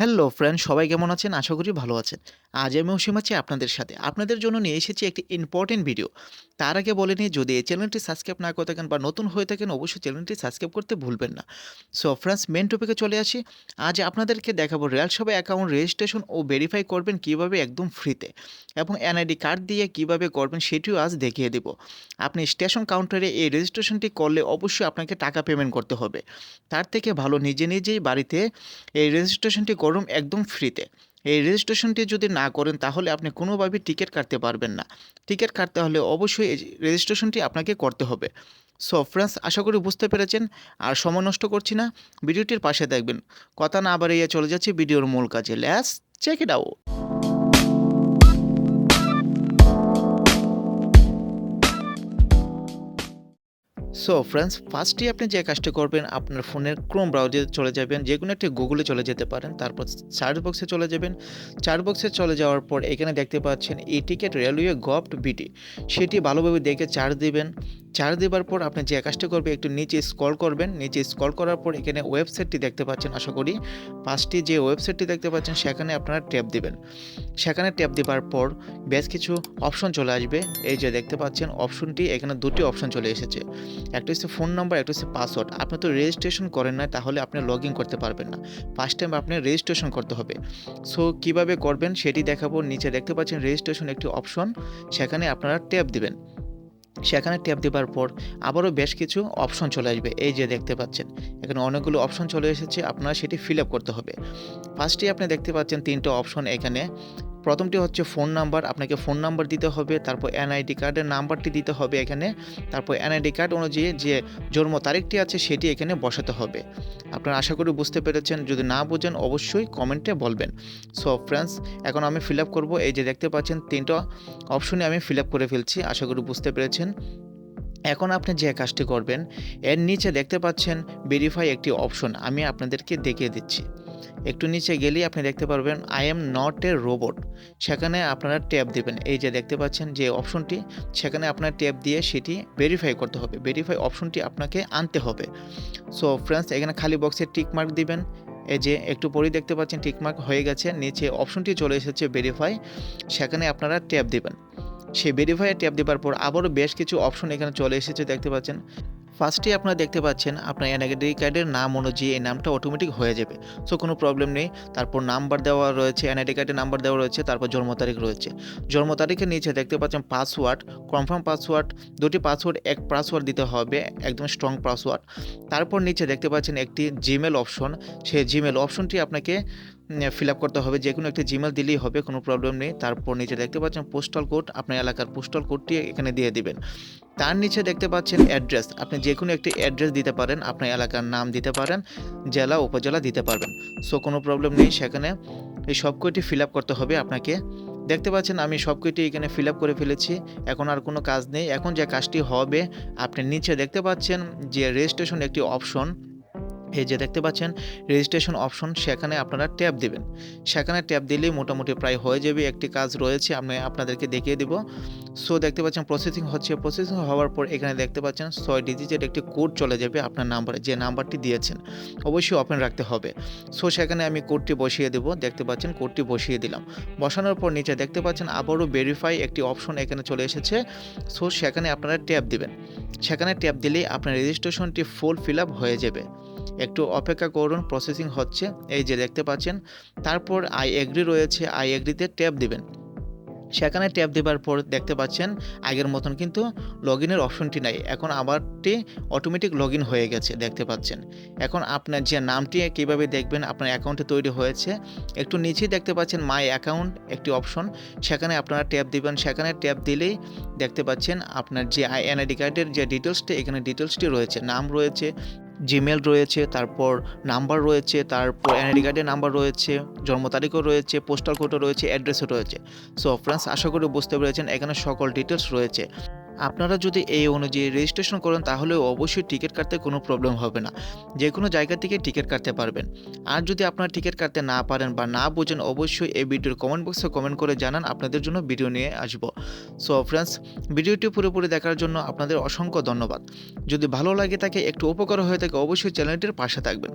Hello friend, সবাই কেমন আছেন? আশা করি ভালো আছেন। আজ আমি অসীম আছি আপনাদের সাথে। আপনাদের জন্য নিয়ে এসেছি একটি ইম্পর্টেন্ট ভিডিও তার আগে বলে নিই, যদি এই চ্যানেলটি সাবস্ক্রাইব না করে থাকেন বা নতুন হয়ে থাকেন, অবশ্যই চ্যানেলটি সাবস্ক্রাইব করতে ভুলবেন না। সো ফ্রেন্ডস মেন টপিকে চলে আসি। আজ আপনাদেরকে দেখাবো রিয়াল সবাই অ্যাকাউন্ট রেজিস্ট্রেশন ও ভেরিফাই করবেন কীভাবে একদম ফ্রিতে এবং এনআইডি কার্ড দিয়ে কীভাবে করবেন সেটিও আজ দেখিয়ে দেব। আপনি স্টেশন কাউন্টারে এই রেজিস্ট্রেশনটি করলে অবশ্যই আপনাকে টাকা পেমেন্ট করতে হবে। তার থেকে ভালো নিজে নিজেই বাড়িতে এই রেজিস্ট্রেশনটি করুন একদম ফ্রিতে এই রেজিস্ট্রেশনটি যদি না করেন, তাহলে আপনি কোনোভাবেই টিকিট কাটতে পারবেন না। টিকিট কাটতে হলে অবশ্যই রেজিস্ট্রেশনটি আপনাকে করতে হবে। সো ফ্রেন্ডস আশা করি বুঝতে পেরেছেন। আর সময় নষ্ট করছি না। ভিডিওটির পাশে দেখবেন। কথা না আবার বাড়িয়ে চলে যাচ্ছে ভিডিওর মূল কাজে। Let's check it out so friends ফার্স্টে আপনি যে কাজটি করবেন, আপনার ফোনের ক্রোম ব্রাউজারে চলে যাবেন, যে কোনো একটি গুগলে চলে যেতে পারেন, তারপর সার্চ বক্সে চলে যাবেন। সার্চ বক্সে চলে যাওয়ার পর এখানে দেখতে পাচ্ছেন ই টিকেট রেলওয়ে গভট বিটি সেটি ভালোভাবে দেখে চার্জ দিবেন। চার্জ দেওয়ার পর আপনি যে কাজটি করবে, একটু নিচে স্ক্রল করবেন। নিচে স্ক্রল করার পর এখানে ওয়েবসাইটটি দেখতে পাচ্ছেন, আশা করি। পাঁচটি যে ওয়েবসাইটটি দেখতে পাচ্ছেন, সেখানে আপনারা ট্যাপ দেবেন। সেখানে ট্যাপ দেওয়ার পর বেশ কিছু অপশন চলে আসবে। এই যে দেখতে পাচ্ছেন অপশনটি এখানে দুটি অপশন চলে এসেছে। একটা হচ্ছে ফোন নাম্বার একটা হচ্ছে পাসওয়ার্ড আপনি তো রেজিস্ট্রেশন করেন না তাহলে আপনি লগ ইন করতে পারবেন না। ফার্স্ট টাইম আপনি রেজিস্ট্রেশন করতে হবে। সো কীভাবে করবেন, সেটি দেখাবো। নিচে দেখতে পাচ্ছেন রেজিস্ট্রেশন একটি অপশন সেখানে আপনারা ট্যাপ দিবেন। সেখানে ট্যাপ দেবার পর আবারও বেশ কিছু অপশন চলে আসবে। এই যে দেখতে পাচ্ছেন, এখানে অনেকগুলো অপশন চলে এসেছে, আপনারা সেটি ফিল আপ করতে হবে। ফার্স্টে আপনি দেখতে পাচ্ছেন তিনটা অপশন এখানে প্রথমটি হচ্ছে ফোন নাম্বার, আপনাকে ফোন নাম্বার দিতে হবে, তারপর এনআইডি কার্ডের নাম্বারটি দিতে হবে এখানে, তারপর এনআইডি কার্ড অনুযায়ী যে জন্ম তারিখটি আছে সেটি এখানে বসাতে হবে। আপনারা আশা করি বুঝতে পেরেছেন, যদি না বোঝেন অবশ্যই কমেন্টে বলবেন। সো ফ্রেন্ডস এখন আমি ফিল আপ করব, এই যে দেখতে পাচ্ছেন তিনটা অপশনে আমি ফিল আপ করে ফেলছি, আশা করি বুঝতে পেরেছেন। এখন আপনি যে কাজটি করবেন, এর নিচে দেখতে পাচ্ছেন ভেরিফাই একটি অপশন আমি আপনাদেরকে দেখিয়ে দিচ্ছি। একটু নিচে গেলেই আপনি দেখতে পারবেন I am not a robot সেখানে আপনারা ট্যাপ দেবেন। এই যে দেখতে পাচ্ছেন যে অপশনটি, সেখানে আপনার ট্যাপ দিয়ে সেটি ভেরিফাই করতে হবে। ভেরিফাই অপশনটি আপনাকে আনতে হবে। সো ফ্রেন্ডস এখানে খালি বক্সে টিক মার্ক দিবেন। এই যে একটু পরেই দেখতে পাচ্ছেন টিকমার্ক হয়ে গেছে, নিচে অপশনটি চলে এসেছে ভেরিফাই সেখানে আপনারা ট্যাপ দিবেন। সেই ভেরিফাই ট্যাপ দেওয়ার পর আবারও বেশ কিছু অপশন এখানে চলে এসেছে, দেখতে পাচ্ছেন। ফার্স্টে আপনারা দেখতে পাচ্ছেন আপনার এনআইডি কার্ডের নাম অনুযায়ী এই নামটা অটোমেটিক হয়ে যাবে। সো কোনো প্রবলেম নেই। তারপর নাম্বার দেওয়া রয়েছে, এনআইডি কার্ডের নাম্বার দেওয়া রয়েছে, তারপর জন্ম তারিখ রয়েছে। জন্ম তারিখের নিচে দেখতে পাচ্ছেন পাসওয়ার্ড কনফার্ম পাসওয়ার্ড দুটি পাসওয়ার্ড এক পাসওয়ার্ড দিতে হবে, একদম স্ট্রং পাসওয়ার্ড তারপর নিচে দেখতে পাচ্ছেন একটি জিমেল অপশন সেই জিমেল অপশনটি আপনাকে ফিল আপ করতে হবে। যে কোনো একটি জিমেল দিলেই হবে, কোনো প্রবলেম নেই। তারপর নিচে দেখতে পাচ্ছেন পোস্টাল কোড আপনার এলাকার পোস্টাল কোডটি এখানে দিয়ে দিবেন। তার নিচে দেখতে পাচ্ছেন অ্যাড্রেস আপনি যে কোনো একটি অ্যাড্রেস দিতে পারেন, আপনার এলাকার নাম দিতে পারেন, জেলা, উপজেলা দিতে পারবেন। সো কোনো প্রবলেম নেই সেখানে। এই সব কয়টি ফিল আপ করতে হবে আপনাকে। দেখতে পাচ্ছেন আমি সব কয়টি এখানে ফিল আপ করে ফেলেছি। এখন আর কোনো কাজ নেই। এখন যে কাজটি হবে, আপনি নিচে দেখতে পাচ্ছেন যে রেজিস্ট্রেশন একটি অপশন এই যে দেখতে পাচ্ছেন রেজিস্ট্রেশন অপশন সেখানে আপনারা ট্যাপ দেবেন। সেখানে ট্যাপ দিলেই মোটামুটি প্রায় হয়ে যাবে, একটি কাজ রয়েছে, আমি আপনাদেরকে দেখিয়ে দেব। সো দেখতে পাচ্ছেন প্রসেসিং হচ্ছে প্রসেসিং হওয়ার পর এখানে দেখতে পাচ্ছেন ছয় ডিজিটের একটি কোড চলে যাবে আপনার নাম্বারে যে নাম্বারটি দিয়েছেন। অবশ্যই ওপেন রাখতে হবে। সো সেখানে আমি কোডটি বসিয়ে দেব, দেখতে পাচ্ছেন কোডটি বসিয়ে দিলাম। বসানোর পর নিচে দেখতে পাচ্ছেন আবারও ভেরিফাই একটি অপশন এখানে চলে এসেছে। সো সেখানে আপনারা ট্যাপ দিবেন। সেখানে ট্যাপ দিলেই আপনার রেজিস্ট্রেশনটি ফুল ফিল আপ হয়ে যাবে। একটু অপেক্ষা করুন প্রসেসিং হচ্ছে। এই যে দেখতে পাচ্ছেন, তারপর আই এগ্রি রয়েছে আই এগ্রিতে ট্যাপ দিবেন। সেখানে ট্যাপ দেওয়ার পর দেখতে পাচ্ছেন, আগের মতন কিন্তু লগ ইনের অপশনটি নাই। এখন আবারটি অটোমেটিক লগ ইন হয়ে গেছে, দেখতে পাচ্ছেন। এখন আপনার যে নামটি কীভাবে দেখবেন, আপনার অ্যাকাউন্টে তৈরি হয়েছে। একটু নিচেই দেখতে পাচ্ছেন মাই অ্যাকাউন্ট একটি অপশন সেখানে আপনারা ট্যাপ দিবেন। সেখানে ট্যাপ দিলেই দেখতে পাচ্ছেন, আপনার যে আই এনআইডি কার্ডের যে ডিটেলসটি এখানে ডিটেলসটি রয়েছে, নাম রয়েছে জিমেল রয়েছে, তারপর নাম্বার রয়েছে, তারপর এনআইডি কার্ডের নাম্বার রয়েছে, জন্ম তারিখও রয়েছে পোস্টাল কোডও রয়েছে অ্যাড্রেসও রয়েছে। সো ফ্রেন্ডস আশা করি বুঝতে পেরেছেন, এখানে সকল ডিটেলস রয়েছে। আপনারা যদি এই অনুযায়ী রেজিস্ট্রেশন করেন তাহলে অবশ্যই টিকিট কাটতে কোনো প্রবলেম হবে না। যে কোনো জায়গা থেকে টিকিট কাটতে পারবেন। আর যদি আপনারা টিকিট কাটতে না পারেন বা না বোঝেন, অবশ্যই এই ভিডিওর কমেন্ট বক্সে কমেন্ট করে জানান, আপনাদের জন্য ভিডিও নিয়ে আসব। সো ফ্রেন্ডস ভিডিওটি পুরোপুরি দেখার জন্য আপনাদের অসংখ্য ধন্যবাদ। যদি ভালো লাগে থাকে একটু উপকার হয়ে থাকে, অবশ্যই চ্যানেলটির পাশে থাকবেন।